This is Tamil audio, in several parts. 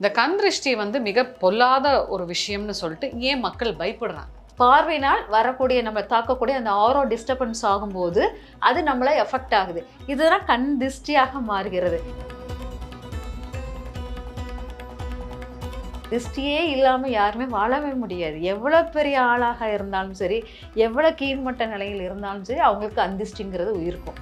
இந்த கண் திருஷ்டி வந்து மிக பொல்லாத ஒரு விஷயம்னு சொல்லிட்டு ஏன் மக்கள் பயப்படுறாங்க? பார்வையினால் வரக்கூடிய நம்ம தாக்கக்கூடிய அந்த ஆரோ டிஸ்டர்பன்ஸ் ஆகும்போது அது நம்மளை எஃபெக்ட் ஆகுது. இதுதான் கண் திருஷ்டியாக மாறுகிறது. திருஷ்டியே இல்லாமல் யாருமே வாழவே முடியாது. எவ்வளோ பெரிய ஆளாக இருந்தாலும் சரி எவ்வளோ கீழ்மட்ட நிலையில் இருந்தாலும் சரி அவங்களுக்கு அந்திஷ்டிங்கிறது உயிருக்கும்.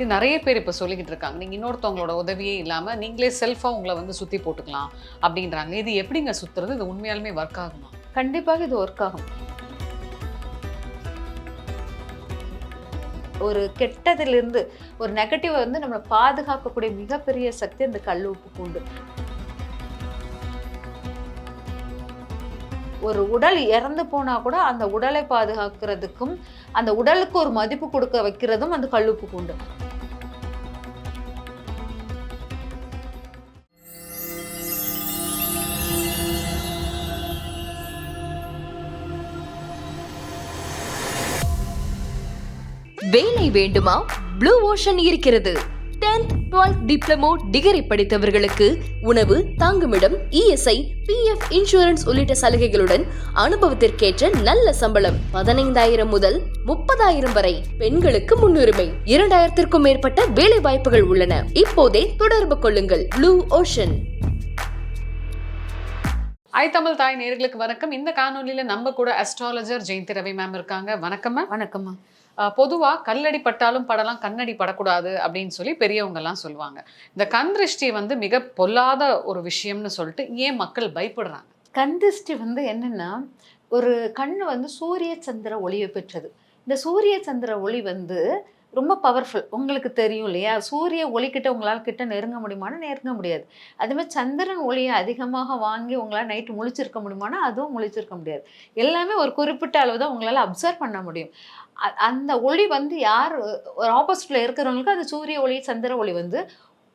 இது நிறைய பேர் இப்போ சொல்லிக்கிட்டு இருக்காங்க. நீங்கள் இன்னொருத்தவங்களோட உதவியே இல்லாமல் நீங்களே செல்ஃபாக உங்களை வந்து சுற்றி போட்டுக்கலாம் அப்படின்றாங்க. இது எப்படிங்க சுற்றுறது இது உண்மையாலுமே ஒர்க் ஆகுமா? கண்டிப்பாக இது ஒர்க் ஆகும். ஒரு கெட்டதிலிருந்து ஒரு நெகட்டிவ் வந்து நம்மளை பாதுகாக்கக்கூடிய மிகப்பெரிய சக்தி அந்த கல் உப்புக்கு உண்டு ஒரு உடல் இறந்து போனா கூட அந்த உடலை பாதுகாக்கிறதுக்கும் அந்த உடலுக்கு ஒரு மதிப்பு கொடுக்க வைக்கிறதும் அந்த கல்லுப்புக்கு உண்டு வேலை வேண்டுமா? ப்ளூ ஓஷன் இருக்கிறது. 10th 12th டிப்ளமோ டிகிரி படித்தவர்களுக்கு உணவு தாங்குமிடம் இஎஸ்ஐ பிஎஃப் இன்சூரன்ஸ் உள்ளிட்ட சலுகைகளுடன் அனுபவத்திற்கேற்ற நல்ல சம்பளம் பதினைந்தாயிரம் முதல் முப்பதாயிரம் வரை பெண்களுக்கு முன்னுரிமை. இரண்டாயிரத்திற்கும் மேற்பட்ட வேலை வாய்ப்புகள் உள்ளன. இப்போதே தொடர்பு கொள்ளுங்கள். ப்ளூ ஓஷன் ஐ தமிழ் தாய் நேர்களுக்கு வணக்கம். இந்த காணொலியில நம்ம கூட அஸ்ட்ராலஜர் ஜெயந்தி ரவி மேம் இருக்காங்க. வணக்கம் மேம் வணக்கம்மா பொதுவாக கல்லடி பட்டாலும் படலாம் கண்ணடி படக்கூடாது அப்படின்னு சொல்லி பெரியவங்க எல்லாம் சொல்லுவாங்க. இந்த கண் திருஷ்டி வந்து மிக பொல்லாத ஒரு விஷயம்னு சொல்லிட்டு ஏன் மக்கள் பயப்படுறாங்க? கண் திருஷ்டி வந்து என்னன்னா ஒரு கண் வந்து சூரிய சந்திர ஒளியை பெற்றது. இந்த சூரிய சந்திர ஒளி வந்து ரொம்ப பவர்ஃபுல் உங்களுக்கு தெரியும் இல்லையா? சூரிய ஒளிக்கிட்ட உங்களால் கிட்ட நெருங்க முடியுமானா நெருங்க முடியாது. அதுமாதிரி சந்திரன் ஒளியை அதிகமாக வாங்கி உங்களால் நைட்டு முழிச்சிருக்க முடியுமானா அதுவும் முழிச்சிருக்க முடியாது. எல்லாமே ஒரு குறிப்பிட்ட அளவு தான் உங்களால் அப்சர்வ் பண்ண முடியும். அந்த ஒளி வந்து யார் ஒரு ஆப்போசிட்டில் இருக்கிறவங்களுக்கு அது சூரிய ஒளி சந்திர ஒளி வந்து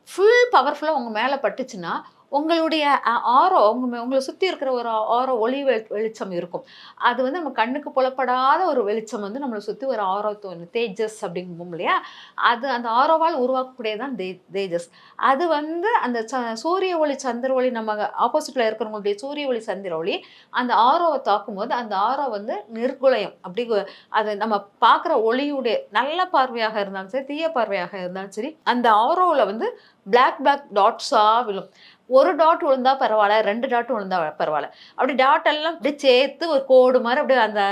ஃபுல் பவர்ஃபுல்லாக உங்கள் மேலே பட்டுச்சுன்னா உங்களுடைய ஆரோ உங்க மே- உங்களை சுற்றி இருக்கிற ஒரு ஆரோ ஒளி வெளி- வெளிச்சம் இருக்கும். அது வந்து நம்ம கண்ணுக்கு புலப்படாத ஒரு வெளிச்சம் வந்து நம்மளை சுற்றி ஒரு ஆரோ தோணும் தேஜஸ் அப்படிங்கும்போம் இல்லையா? அது அந்த ஆரோவால் உருவாக்கக்கூடியதான் தே தேஜஸ். அது வந்து அந்த ச சூரிய ஒளி சந்திர ஒளி நம்ம ஆப்போசிட்டில் இருக்கிறவங்களுடைய சூரிய ஒளி சந்திர ஒளி அந்த ஆரோவை தாக்கும்போது அந்த ஆரோ வந்து நிர்குலயம். அப்படி அது நம்ம பார்க்குற ஒளியுடைய நல்ல பார்வையாக இருந்தாலும் சரி தீய பார்வையாக இருந்தாலும் சரி அந்த ஆரோவில் வந்து பிளாக் பிளாக் டாட்ஸாக விழும். ஒரு டாட் விழுந்தா பரவாயில்ல ரெண்டு டாட் விழுந்தா பரவாயில்ல. அப்படி டாட் எல்லாம் அப்படியே சேர்த்து ஒரு கோடு மாதிரி அப்படியே அந்த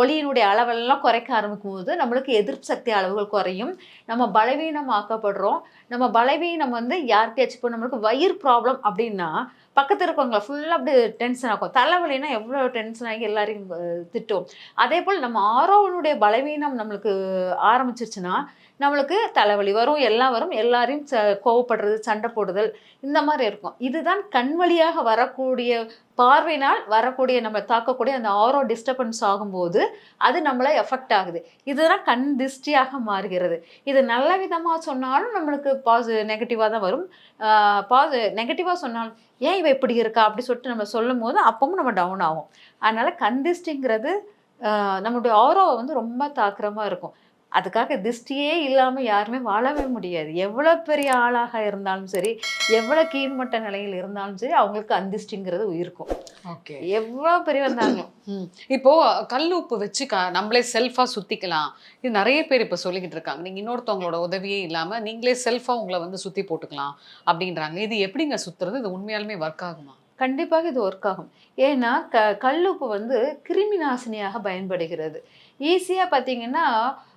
ஒளியினுடைய அளவெல்லாம் குறைக்க ஆரம்பிக்கும் போது நம்மளுக்கு எதிர்ப்பு சக்தி அளவுகள் குறையும். நம்ம பலவீனம் ஆக்கப்படுறோம் நம்ம பலவீனம் வந்து யார்கிட்டயாச்சும் இப்போ நம்மளுக்கு வயிறு ப்ராப்ளம் அப்படின்னா பக்கத்தில் இருக்கவங்க ஃபுல்லாக அப்படியே டென்ஷன் ஆகும் தலைவலினா எவ்வளோ டென்ஷன் ஆகி எல்லாரையும் திட்டும் அதே போல் நம்ம ஆரோவனுடைய பலவீனம் நம்மளுக்கு ஆரம்பிச்சிருச்சுன்னா நம்மளுக்கு தலைவலி வரும் எல்லாம் வரும் எல்லாரையும் ச கோவப்படுறது சண்டை போடுதல் இந்த மாதிரி இருக்கும். இதுதான் கண் வழியாக வரக்கூடிய பார்வையினால் வரக்கூடிய நம்ம தாக்கக்கூடிய அந்த ஆரோ டிஸ்டர்பன்ஸ் ஆகும்போது அது நம்மளை எஃபெக்ட் ஆகுது. இதுதான் கண் திருஷ்டியாக மாறுகிறது. இது நல்ல விதமாக சொன்னாலும் நம்மளுக்கு பாசி நெகட்டிவாக தான் வரும். பாசி நெகட்டிவாக சொன்னாலும் ஏன் இவ இப்படி இருக்கா? அப்படி சொல்லிட்டு நம்ம சொல்லும் போது அப்பவும் நம்ம டவுன் ஆகும் அதனால் கண் திருஷ்டிங்கிறது நம்மளுடைய ஆரோவை வந்து ரொம்ப தாக்கிரமாக இருக்கும். அதுக்காக திருஷ்டியே இல்லாமல் யாருமே வாழவே முடியாது. எவ்வளோ பெரிய ஆளாக இருந்தாலும் சரி எவ்வளோ கீழ்மட்ட நிலையில் இருந்தாலும் சரி அவங்களுக்கு அந்திஷ்டிங்கிறது உயிருக்கும். ஓகே. எவ்வளோ பெரிய வந்தாங்க இப்போ கல் உப்பு வச்சு க நம்மளே செல்ஃபா சுத்திக்கலாம். இது நிறைய பேர் இப்போ சொல்லிக்கிட்டு இருக்காங்க. நீங்க இன்னொருத்தவங்களோட உதவியே இல்லாம நீங்களே செல்ஃபா உங்களை வந்து சுத்தி போட்டுக்கலாம் அப்படின்றாங்க. இது எப்படிங்க சுத்துறது? இது உண்மையாலுமே ஒர்க் ஆகுமா? கண்டிப்பாக இது ஒர்க் ஆகும். ஏன்னா க கல்லுப்பு வந்து கிருமி நாசினியாக பயன்படுகிறது. ஈஸியாக பார்த்தீங்கன்னா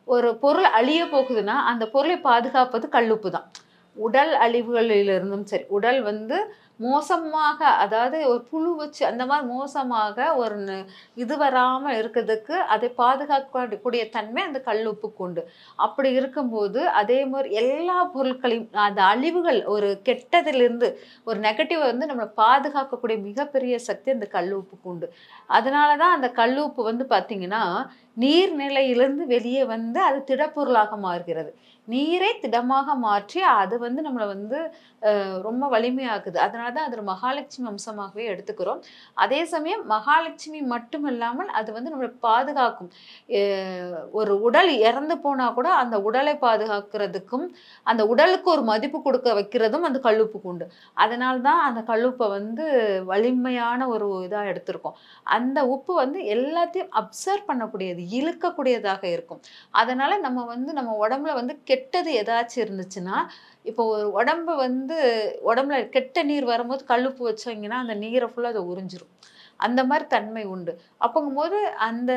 ஒரு பொருள் அழிய போகுதுன்னா அந்த பொருளை பாதுகாப்பது கல்லுப்பு தான். உடல் அழிவுகளிலிருந்தும் சரி உடல் வந்து மோசமாக அதாவது ஒரு புழு வச்சு அந்த மாதிரி மோசமாக ஒரு இது வராமல் இருக்கிறதுக்கு அதை பாதுகாக்கக்கூடிய தன்மை அந்த கல்லுப்புக்கு உண்டு. அப்படி இருக்கும்போது அதே மாதிரி எல்லா பொருட்களையும் அந்த அழிவுகள் ஒரு கெட்டதிலிருந்து ஒரு நெகட்டிவ் வந்து நம்மளை பாதுகாக்கக்கூடிய மிகப்பெரிய சக்தி அந்த கல்லுப்புக்கு உண்டு. அதனால தான் அந்த கல்லுப்பு வந்து பார்த்திங்கன்னா நீர்நிலையிலிருந்து வெளியே வந்து அது திடப்பொருளாக மாறுகிறது. நீரை திடமாக மாற்றி அது வந்து நம்மளை வந்து ரொம்ப வலிமையாக்குது அதனால தான் அது ஒரு மகாலட்சுமி அம்சமாகவே எடுத்துக்கிறோம். அதே சமயம் மகாலட்சுமி மட்டும் இல்லாமல் அது வந்து நம்மளை பாதுகாக்கும். ஒரு உடல் இறந்து போனால் கூட அந்த உடலை பாதுகாக்கிறதுக்கும் அந்த உடலுக்கு ஒரு மதிப்பு கொடுக்க வைக்கிறதும் அந்த கல்லுப்புக்கு உண்டு. அதனால தான் அந்த கல்லுப்பை வந்து வலிமையான ஒரு இதாக எடுத்திருக்கோம். அந்த உப்பு வந்து எல்லாத்தையும் அப்சர்வ் பண்ணக்கூடியது இழுக்கக்கூடியதாக இருக்கும். அதனால் நம்ம வந்து நம்ம உடம்புல வந்து கெட்டது ஏதாச்சும் இருந்துச்சுன்னா இப்போ ஒரு உடம்பு வந்து உடம்புல கெட்ட நீர் வரும்போது கழுப்பு வச்சாங்கன்னா அந்த நீரை ஃபுல்லாக அதை உறிஞ்சிரும். அந்த மாதிரி தன்மை உண்டு. அப்போங்கும்போது அந்த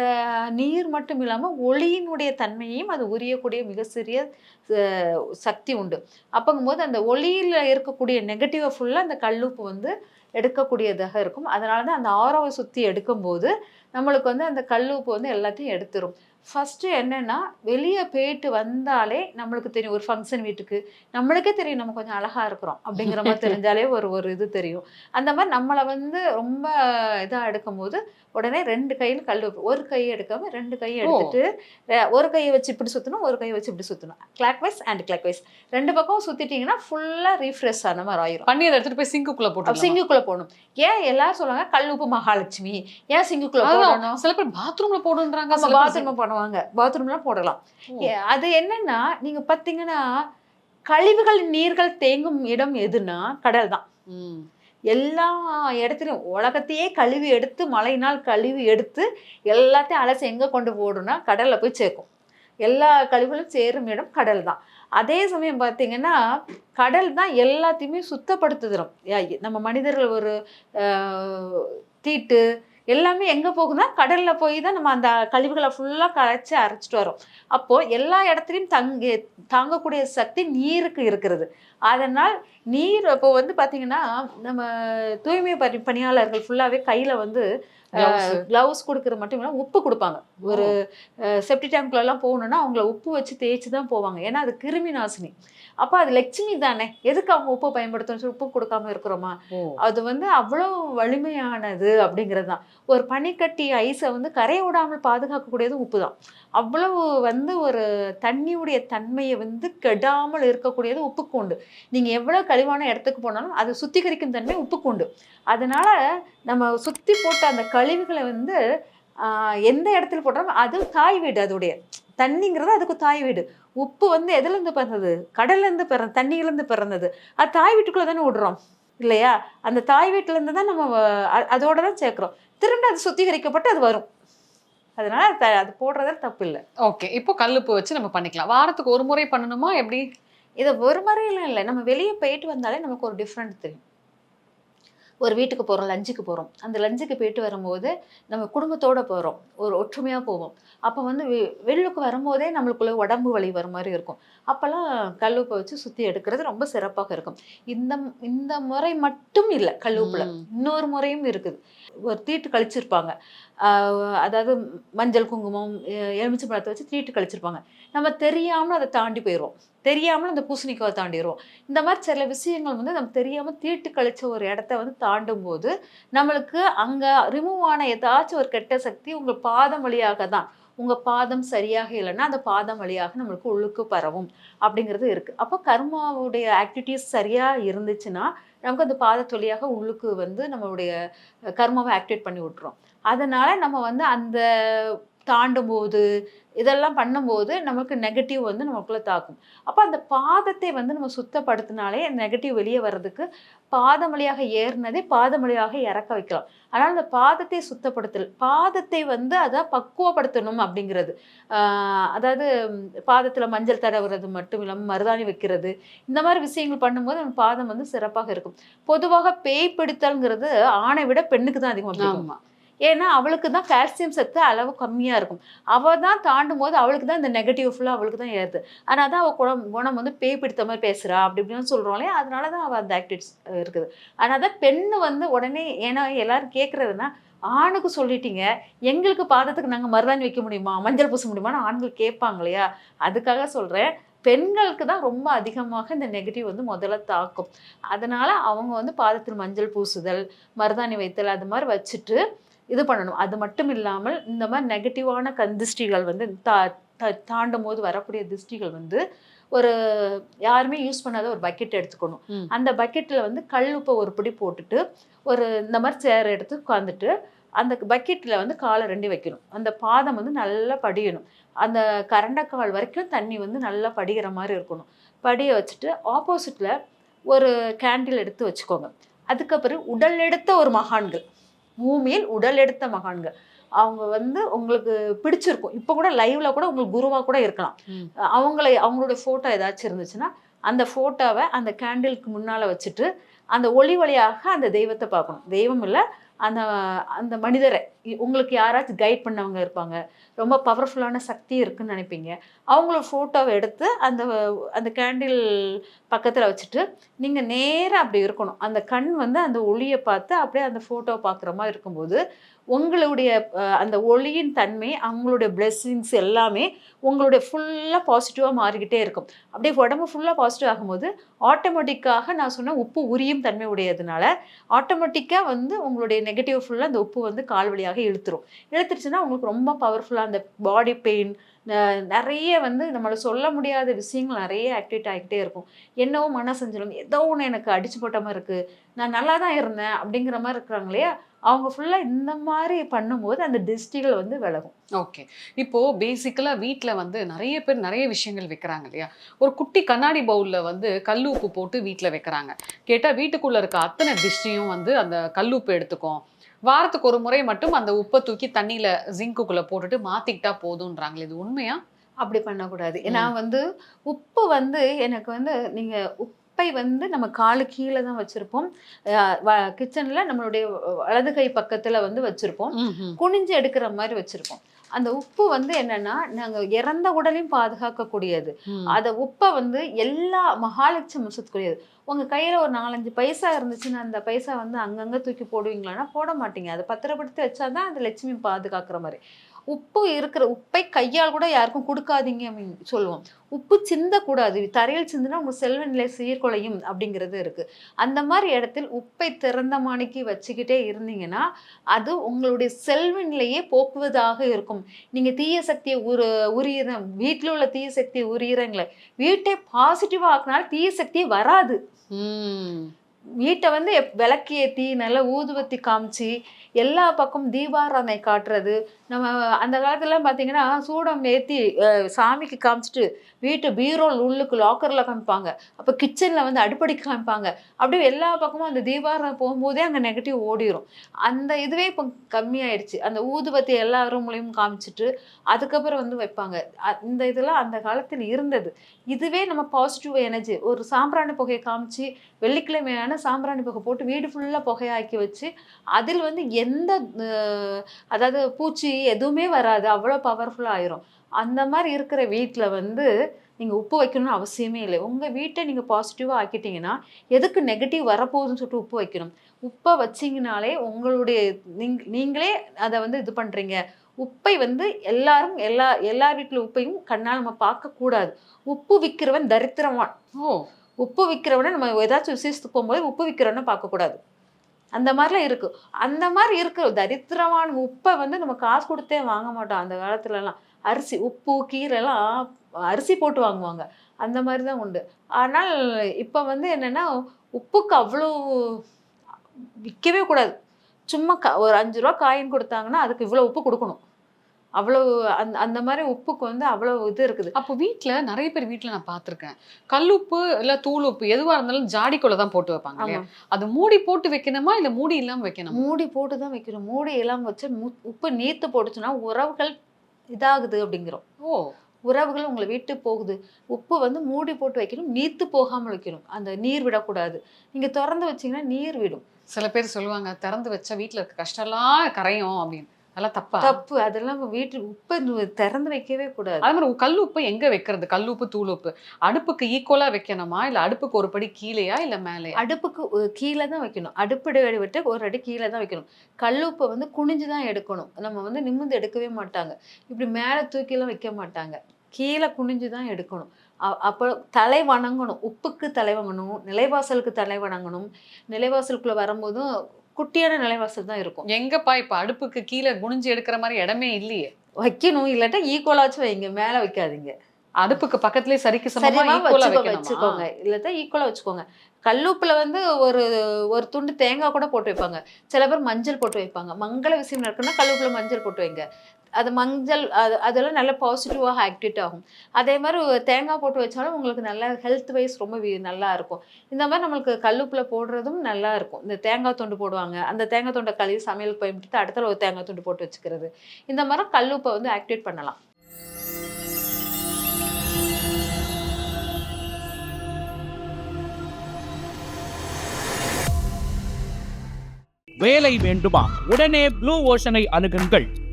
நீர் மட்டும் இல்லாமல் ஒளியினுடைய தன்மையையும் அது உரியக்கூடிய மிக சிறிய சக்தி உண்டு. அப்போங்கும்போது அந்த ஒளியில் இருக்கக்கூடிய நெகட்டிவை ஃபுல்லாக அந்த கல்லுப்பு வந்து எடுக்கக்கூடியதாக இருக்கும். அதனால தான் அந்த ஆரோவை சுற்றி எடுக்கும்போது நம்மளுக்கு வந்து அந்த கல்லுப்பு வந்து எல்லாத்தையும் எடுத்துரும். ஃபஸ்ட்டு என்னென்னா வெளியே போயிட்டு வந்தாலே நம்மளுக்கு தெரியும் ஒரு ஃபங்க்ஷன் வீட்டுக்கு. நம்மளுக்கே தெரியும் நம்ம கொஞ்சம் அழகாக இருக்கிறோம் அப்படிங்கிற மாதிரி தெரிஞ்சாலே ஒரு ஒரு இது தெரியும். அந்த மாதிரி நம்மளை வந்து ரொம்ப இதாக எடுக்கும்போது உடனே ரெண்டு கையில் கல் ஒரு கையை எடுக்காம ரெண்டு கையை எடுத்துட்டு ஒரு கையை வச்சு இப்படி சுற்றணும் ஒரு கையை வச்சு இப்படி சுற்றணும் clockwise and clockwise ரெண்டு பக்கம் சுற்றிட்டிங்கன்னா ஃபுல்லாக ரீஃப்ரெஷ் ஆன மாதிரி ஆயிரும். பண்ணி அதை எடுத்துட்டு போய் சிங்குக்குள்ள போட்டு சிங்குக்குள்ள போகணும் ஏன் எல்லாரும் சொல்லுவாங்க கல் உப்பு மகாலட்சுமி ஏன் சிங்குக்குள்ள போடணும்? சில பேர் பாத்ரூம்ல போடுன்றாங்க நம்ம சில பேர் பாத்ரூம் பண்ணுவாங்க பாத்ரூம்லாம் போடலாம். அது என்னன்னா நீங்க பாத்தீங்கன்னா கழிவுகள் நீர்கள் தேங்கும் இடம் எதுனா கடல் தான். எல்லா இடத்துலையும் உலகத்தையே கழுவி எடுத்து மழையினால் கழுவி எடுத்து எல்லாத்தையும் அலசி எங்கே கொண்டு போடுனா கடலில் போய் சேர்க்கும். எல்லா கழிவுகளும் சேரும் இடம் கடல் தான். அதே சமயம் பார்த்தீங்கன்னா கடல் தான் எல்லாத்தையுமே சுத்தப்படுத்துகிறோம் நம்ம மனிதர்கள் ஒரு தீட்டு எல்லாமே எங்கே போகுதுன்னா கடலில் போய் தான் நம்ம அந்த கழிவுகளை ஃபுல்லாக கரைச்சி அரைச்சிட்டு வரோம். அப்போது எல்லா இடத்துலையும் தங்கி தாங்கக்கூடிய சக்தி நீருக்கு இருக்கிறது. அதனால் நீர் இப்போ வந்து பார்த்திங்கன்னா நம்ம தூய்மை பணி பணியாளர்கள் ஃபுல்லாகவே கையில் வந்து க்ளவுஸ் கொடுக்கறது மட்டும் இல்லாமல் உப்பு கொடுப்பாங்க. ஒரு செப்டி டேங்க்லலாம் போகணுன்னா அவங்கள உப்பு வச்சு தேய்ச்சி தான் போவாங்க. ஏன்னா அது கிருமி நாசினி. அப்போ அது லட்சுமி தானே. எதுக்கு அவங்க உப்பு பயன்படுத்தணும் சொல்லி உப்பு கொடுக்காம இருக்கிறோமா. அது வந்து அவ்வளோ வலிமையானது அப்படிங்கிறது தான். ஒரு பனிக்கட்டி ஐஸை வந்து கரைய விடாமல் பாதுகாக்கக்கூடியது உப்பு தான். அவ்வளவு வந்து ஒரு தண்ணியுடைய தன்மையை வந்து கெடாமல் இருக்கக்கூடியது உப்புக்கு உண்டு நீங்கள் எவ்வளோ கழிவான இடத்துக்கு போனாலும் அது சுத்திகரிக்கும் தன்மை உப்புக்கு உண்டு அதனால நம்ம சுற்றி போட்ட அந்த கழிவுகளை வந்து எந்த இடத்துல போட்டாலும் அது தாய் வீடு அதோடைய. தண்ணிங்கிறது அதுக்கு தாய் வீடு. உப்பு வந்து எதுலேருந்து பிறந்தது? கடல்லேருந்து பிற தண்ணியிலேருந்து பிறந்தது. அது தாய் வீட்டுக்குள்ளே தானே விடுறோம் இல்லையா? அந்த தாய் வீட்டிலேருந்து தான் நம்ம அதோட தான் சேர்க்குறோம். திரும்ப அது சுத்திகரிக்கப்பட்டு அது வரும். அதனால அது போடுறதுல தப்பு இல்லை ஓகே. இப்போ கல்லுப்பு வச்சு நம்ம பண்ணிக்கலாம். வாரத்துக்கு ஒரு முறை பண்ணணுமா? எப்படி? இதை ஒரு முறையிலும் இல்லை. நம்ம வெளியே போயிட்டு வந்தாலே நமக்கு ஒரு டிஃப்ரெண்ட் தெரியும். ஒரு வீட்டுக்கு போகிறோம் லஞ்சுக்கு போகிறோம் அந்த லஞ்சுக்கு போயிட்டு வரும்போது நம்ம குடும்பத்தோட போகிறோம் ஒரு ஒற்றுமையாக போவோம். அப்போ வந்து வெளிலுக்கு வரும்போதே நம்மளுக்குள்ள உடம்பு வலி வர மாதிரி இருக்கும். அப்போல்லாம் கல்லுப்பை வச்சு சுற்றி எடுக்கிறது ரொம்ப சிறப்பாக இருக்கும். இந்த இந்த முறை மட்டும் இல்லை கல்லுப்பில். இன்னொரு முறையும் இருக்குது. ஒரு தீட்டு கழிச்சிருப்பாங்க. அதாவது மஞ்சள் குங்குமம் எ- எலுமிச்சை பழத்தை வச்சு தீட்டு கழிச்சிருப்பாங்க. நம்ம தெரியாமல் அதை தாண்டி போயிடுவோம் தெரியாமல் அந்த பூசணிக்காவை தாண்டிடுவோம் இந்த மாதிரி சில விஷயங்கள் வந்து நம்ம தெரியாமல் தீட்டு கழிச்ச ஒரு இடத்த வந்து தாண்டும் போது நம்மளுக்கு அங்கே ரிமூவ் ஆன ஏதாச்சும் ஒரு கெட்ட சக்தி உங்கள் பாதம் வழியாக தான். உங்கள் பாதம் சரியாக இல்லைன்னா அந்த பாதம் வழியாக நம்மளுக்கு உள்ளுக்கு பரவும் அப்படிங்கிறது இருக்குது அப்போ கர்மாவுடைய ஆக்டிவிட்டீஸ் சரியாக இருந்துச்சுன்னா நமக்கு அந்த பாதத்து வழியாக உள்ளுக்கு வந்து நம்மளுடைய கர்மாவை ஆக்டிவேட் பண்ணி விட்டுரும் அதனால் நம்ம வந்து அந்த தாண்டும் போது இதெல்லாம் பண்ணும்போது நமக்கு நெகட்டிவ் வந்து நமக்குள்ளே தாக்கும். அப்போ அந்த பாதத்தை வந்து நம்ம சுத்தப்படுத்தினாலே நெகட்டிவ் வெளியே வர்றதுக்கு பாதம் வழியாக ஏறினதே பாதம் வழியாக இறக்க வைக்கலாம். அதனால் அந்த பாதத்தை சுத்தப்படுத்தல் பாதத்தை வந்து அதை பக்குவப்படுத்தணும் அப்படிங்கிறது. அதாவது பாதத்தில் மஞ்சள் தடவுறது மட்டும் இல்லாமல் மருதாணி வைக்கிறது இந்த மாதிரி விஷயங்கள் பண்ணும்போது நம்ம பாதம் வந்து சிறப்பாக இருக்கும். பொதுவாக பேய் பிடித்தல்ங்கிறது ஆணை விட பெண்ணுக்கு தான் அதிகமாக ஏன்னா அவளுக்கு தான் கால்சியம் சத்து அளவு கம்மியாக இருக்கும். அவள் தான் தாண்டும் போது அவளுக்கு தான் இந்த நெகட்டிவ் ஃபுல்லாக அவளுக்கு தான் ஏறுது. அதனால தான் அவள் குணம் குணம் வந்து பேய் பிடித்த மாதிரி பேசுகிறா அப்படி இப்படின்னு சொல்கிறோம் இல்லையா? அதனால தான் அவள் அந்த ஆக்டிவிட்ஸ் இருக்குது. அதனால் தான் பெண்ணு வந்து உடனே ஏன்னா எல்லாரும் கேட்குறதுனா ஆணுக்கு சொல்லிட்டீங்க எங்களுக்கு பாதத்துக்கு நாங்கள் மருதாணி வைக்க முடியுமா? மஞ்சள் பூச முடியுமான்னு ஆண்கள் கேட்பாங்க இல்லையா? அதுக்காக சொல்கிறேன் பெண்களுக்கு தான் ரொம்ப அதிகமாக இந்த நெகட்டிவ் வந்து முதல்ல தாக்கும். அதனால் அவங்க வந்து பாதத்தில் மஞ்சள் பூசுதல் மருதாணி வைத்தல் அது மாதிரி வச்சுட்டு இது பண்ணணும். அது மட்டும் இல்லாமல் இந்த மாதிரி நெகட்டிவான கண் திருஷ்டிகள் வந்து தா தாண்டும் போது வரக்கூடிய திருஷ்டிகள் வந்து ஒரு யாருமே யூஸ் பண்ணாத ஒரு பக்கெட் எடுத்துக்கணும். அந்த பக்கெட்டில் வந்து கல் உப்பை ஒரு பிடி போட்டுட்டு ஒரு இந்த மாதிரி சேர் எடுத்து உட்காந்துட்டு அந்த பக்கெட்டில் வந்து காலை ரெண்டு வைக்கணும். அந்த பாதம் வந்து நல்லா படியணும். அந்த கரண்டக்கால் வரைக்கும் தண்ணி வந்து நல்லா படிகிற மாதிரி இருக்கணும். படிய வச்சுட்டு ஆப்போசிட்டில் ஒரு கேண்டில் எடுத்து வச்சுக்கோங்க. அதுக்கப்புறம் உடல் எடுத்த ஒரு மகான்கள். பூமியில் உடல் எடுத்த மகான்கள். அவங்க வந்து உங்களுக்கு பிடிச்சிருக்கும். இப்போ கூட லைவ்ல கூட உங்களுக்கு குருவா கூட இருக்கலாம். அவங்களை அவங்களுடைய ஃபோட்டோ ஏதாச்சும் இருந்துச்சுன்னா அந்த ஃபோட்டோவை அந்த கேண்டிலுக்கு முன்னால் வச்சுட்டு அந்த ஒளி வழியாக அந்த தெய்வத்தை பார்க்கணும். தெய்வம் இல்லை அந்த அந்த மனிதரை. உங்களுக்கு யாராச்சும் கைட் பண்ணவங்க இருப்பாங்க. ரொம்ப பவர்ஃபுல்லான சக்தி இருக்குன்னு நினைப்பீங்க. அவங்களோட ஃபோட்டோவை எடுத்து அந்த அந்த கேண்டில் பக்கத்தில் வச்சுட்டு நீங்கள் நேராக அப்படி இருக்கணும். அந்த கண் வந்து அந்த ஒளியை பார்த்து அப்படியே அந்த ஃபோட்டோவை பார்க்குற மாதிரி இருக்கும்போது உங்களுடைய அந்த ஒளியின் தன்மை அவங்களுடைய பிளெஸ்ஸிங்ஸ் எல்லாமே உங்களுடைய ஃபுல்லாக பாசிட்டிவாக மாறிக்கிட்டே இருக்கும். அப்படியே உடம்பு ஃபுல்லாக பாசிட்டிவ் ஆகும்போது ஆட்டோமேட்டிக்காக நான் சொன்ன உப்பு உரியும் தன்மை உடையதுனால ஆட்டோமேட்டிக்காக வந்து உங்களுடைய நெகட்டிவ் ஃபுல்லாக அந்த உப்பு வந்து கால் வழியாக இழுத்துரும். இழுத்துருச்சுன்னா உங்களுக்கு ரொம்ப பவர்ஃபுல்லாக அந்த பாடி பெயின் நிறைய வந்து நம்மளை சொல்ல முடியாத விஷயங்கள் நிறைய ஆக்டிவேட் ஆகிக்கிட்டே இருக்கும். என்னவோ மனசஞ்சலம் ஏதோ ஒன்று எனக்கு அடிச்சு போட்ட மாதிரி இருக்குது நான் நல்லா தான் இருந்தேன் அப்படிங்கிற மாதிரி இருக்கிறாங்க இல்லையா? அவங்க ஃபுல்லாக இந்த மாதிரி பண்ணும்போது அந்த டிஸ்டிகள் வந்து விலகும். ஓகே இப்போ பேசிக்கலா வீட்ல வந்து நிறைய பேர் நிறைய விஷயங்கள் வைக்கிறாங்க இல்லையா? ஒரு குட்டி கண்ணாடி பவுல்ல வந்து கல் உப்பு போட்டு வீட்ல வைக்கிறாங்க. கேட்டா வீட்டுக்குள்ள இருக்க அத்தனை டிஷ்ஷையும் வந்து அந்த கல் உப்பு எடுத்துக்கும். வாரத்துக்கு ஒரு முறை மட்டும் அந்த உப்பை தூக்கி தண்ணியில ஜிங்குக்குள்ள போட்டுட்டு மாத்திக்கிட்டா போதும்ன்றாங்களே இது உண்மையா? அப்படி பண்ணக்கூடாது. நான் வந்து உப்பு வந்து எனக்கு வந்து நீங்கள் உப்பை வந்து நம்ம காலு கீழே தான் வச்சுருப்போம். கிச்சனில் நம்மளுடைய வலது கை பக்கத்தில் வந்து வச்சுருப்போம். குனிஞ்சு எடுக்கிற மாதிரி வச்சுருப்போம். அந்த உப்பு வந்து என்னன்னா நாங்கள் இறந்த உடலையும் பாதுகாக்கக்கூடியது. அதை உப்பை வந்து எல்லா மகாலட்சுமி சுத்தக்கூடியது உங்கள் கையில் ஒரு நாலஞ்சு பைசா இருந்துச்சுன்னா அந்த பைசா வந்து அங்கங்கே தூக்கி போடுவீங்களான்னா போட மாட்டீங்க. அதை பத்திரப்படுத்தி வச்சாதான் அது லட்சுமி பாதுகாக்கிற மாதிரி. உப்பு இருக்கிற உப்பை கையால் கூட யாருக்கும் கொடுக்காதீங்க அப்படின்னு சொல்லுவோம். உப்பு சிந்தக்கூடாது. தரையில் சிந்தினா உங்கள் செல்வ நிலை சீர்குலையும் அப்படிங்கிறது இருக்குது அந்த மாதிரி இடத்தில் உப்பை திறந்த மாணிக்கு வச்சுக்கிட்டே இருந்தீங்கன்னா அது உங்களுடைய செல்வ நிலையே போக்குவதாக இருக்கும். நீங்கள் தீய சக்தியை உரு உரியிற வீட்டில் உள்ள தீய சக்தியை உரியிறங்களே வீட்டை பாசிட்டிவாக ஆக்கினால் தீய சக்தி வராது. வீட்டை வந்து எப்- விளக்கு ஏற்றி நல்லா ஊதுவத்தி காமிச்சு எல்லா பக்கம் தீபாராதனை காட்டுறது. நம்ம அந்த காலத்துலலாம் பார்த்தீங்கன்னா சூடம் ஏற்றி சாமிக்கு காமிச்சிட்டு வீட்டு பீரோல் உள்ளுக்கு லாக்கரில் காமிப்பாங்க. அப்போ கிச்சனில் வந்து அடுப்படி காமிப்பாங்க. அப்படியே எல்லா பக்கமும் அந்த தீபாராதனை போகும்போதே அங்கே நெகட்டிவ் ஓடிரும். அந்த இதுவே இப்போ கம்மியாயிடுச்சு. அந்த ஊதுபத்தி எல்லா ரூம்லையும் காமிச்சிட்டு அதுக்கப்புறம் வந்து வைப்பாங்க. இந்த இதெல்லாம் அந்த காலத்தில் இருந்தது. இதுவே நம்ம பாசிட்டிவ் எனர்ஜி ஒரு சாம்பிராணி புகையை காமிச்சு வெள்ளிக்கிழமையான சாம்பிராணி புகை போட்டு வீடு ஃபுல்லாக புகையாக்கி வச்சு அதில் வந்து எந்த அதாவது பூச்சி எதுவுமே வராது அவ்வளோ பவர்ஃபுல்லாக ஆயிரும். அந்த மாதிரி இருக்கிற வீட்டில் வந்து நீங்கள் உப்பு வைக்கணும்னு அவசியமே இல்லை. உங்கள் வீட்டை நீங்கள் பாசிட்டிவாக ஆக்கிட்டீங்கன்னா எதுக்கு நெகட்டிவ் வரப்போகுதுன்னு சொல்லிட்டு உப்பு வைக்கணும். உப்பை வச்சிங்கனாலே உங்களுடைய நீங் நீங்களே அதை வந்து இது பண்ணுறீங்க உப்பை வந்து எல்லாரும் எல்லா எல்லார் வீட்டில் உப்பையும் கண்ணால் நம்ம பார்க்கக்கூடாது. உப்பு விற்கிறவன் தரித்திரவான். ஓ. உப்பு விற்கிறவன நம்ம ஏதாச்சும் விசேஷத்துக்கு போகும்போது உப்பு விற்கிறவன பார்க்கக்கூடாது. அந்த மாதிரிலாம் இருக்குது அந்த மாதிரி இருக்கிற தரித்திரமான உப்பை வந்து நம்ம காசு கொடுத்தே வாங்க மாட்டோம். அந்த காலத்துலலாம் அரிசி உப்பு கீரைலாம் அரிசி போட்டு வாங்குவாங்க. அந்த மாதிரி தான் உண்டு. ஆனால் இப்போ வந்து என்னென்னா உப்புக்கு அவ்வளோ விற்கவே கூடாது. சும்மா க ஒரு அஞ்சு ரூபா காயின் கொடுத்தாங்கன்னா அதுக்கு இவ்வளோ உப்பு கொடுக்கணும். அவ்வளோ அந்த அந்த மாதிரி உப்புக்கு வந்து அவ்வளோ இது இருக்குது. அப்போ வீட்ல நிறைய பேர் வீட்ல நான் பார்த்திருக்கேன். கல்லுப்பு இல்ல தூள் உப்பு எதுவா இருந்தாலும் ஜாடிக்குள்ள தான் போட்டு வைப்பாங்க அது மூடி போட்டு வைக்கணுமா இல்ல மூடி இல்லாம வைக்கணுமா? மூடி போட்டு தான் வைக்கிறோம் மூடி எல்லாம் வச்சு உப்பு நீர்த்து போட்டுச்சுன்னா உறவுகள் இதாகுது அப்படிங்கிறோம். ஓ. உறவுகள் உங்களை விட்டு போகுது. உப்பு வந்து மூடி போட்டு வைக்கணும் நீர்த்து போகாமல் வைக்கணும். அந்த நீர் விடக்கூடாது. நீங்க திறந்து வச்சீங்கன்னா நீர் விடும். சில பேர் சொல்லுவாங்க திறந்து வச்சா வீட்ல இருக்க கஷ்டம்லாம் கரையும் அப்படின்னு. அதெல்லாம் தப்பா? தப்பு. அதெல்லாம் வீட்டில் உப்பை திறந்து வைக்கவே கூடாது. அதே மாதிரி கல் உப்பு எங்க வைக்கிறது? கல் உப்பு தூள் உப்பு. அடுப்புக்கு ஈக்குவலா வைக்கணுமா? இல்ல அடுப்புக்கு ஒரு படி கீழேயா? இல்ல மேலேயா? அடுப்புக்கு கீழே தான் வைக்கணும். அடுப்படி விட்டு ஒரு அடி கீழே தான் வைக்கணும். கல்லுப்பை வந்து குனிஞ்சு தான் எடுக்கணும். நம்ம வந்து நிமிர்ந்து எடுக்கவே மாட்டாங்க. இப்படி மேலே தூக்கிலாம் வைக்க மாட்டாங்க. கீழே குனிஞ்சு தான் எடுக்கணும். அப்போ தலை வணங்கணும். உப்புக்கு தலை வணங்கணும். நிலைவாசலுக்கு தலை வணங்கணும். நிலைவாசலுக்குள்ள வரும்போதும் குட்டியான நிலைவாசல் தான் இருக்கும். எங்கப்பா இப்ப அடுப்புக்கு கீழே குனிஞ்சு எடுக்கிற மாதிரி இடமே இல்லையே? வைக்கணும் இல்லாட்டா ஈக்குவலாச்சும் வைங்க மேலே வைக்காதீங்க. அடுப்புக்கு பக்கத்துலயே சரிக்கு சமமா வச்சுக்கோங்க. இல்லதான் ஈக்குவலா வச்சுக்கோங்க. கல்லுப்புல வந்து ஒரு ஒரு துண்டு தேங்காய் கூட போட்டு வைப்பாங்க. சில பேர் மஞ்சள் போட்டு வைப்பாங்க. மங்கள விஷயம் நடக்குன்னா கல்லுப்புல மஞ்சள் போட்டு வைங்க. அது மஞ்சள் அது அதெல்லாம் நல்ல பாசிட்டிவாக ஆக்டிவேட் ஆகும். அதே மாதிரி தேங்காய் போட்டு வச்சாலும் உங்களுக்கு நல்ல ஹெல்த் வைஸ் ரொம்ப நல்லா இருக்கும். இந்த மாதிரி நம்மளுக்கு கல்லுப்பில் போடுறதும் நல்லா இருக்கும். இந்த தேங்காய் தொண்டு போடுவாங்க. அந்த தேங்காய் தொண்டை கழுவி சமையலுக்கு பயன்படுத்தி அடுத்த ஒரு தேங்காய் தொண்டு போட்டு வச்சுக்கிறது. இந்த மாதிரி கல்லுப்பை வந்து ஆக்டிவேட் பண்ணலாம். வேலை வேண்டுமா? உடனே ப்ளூ ஓஷனை அணுகுங்கள்.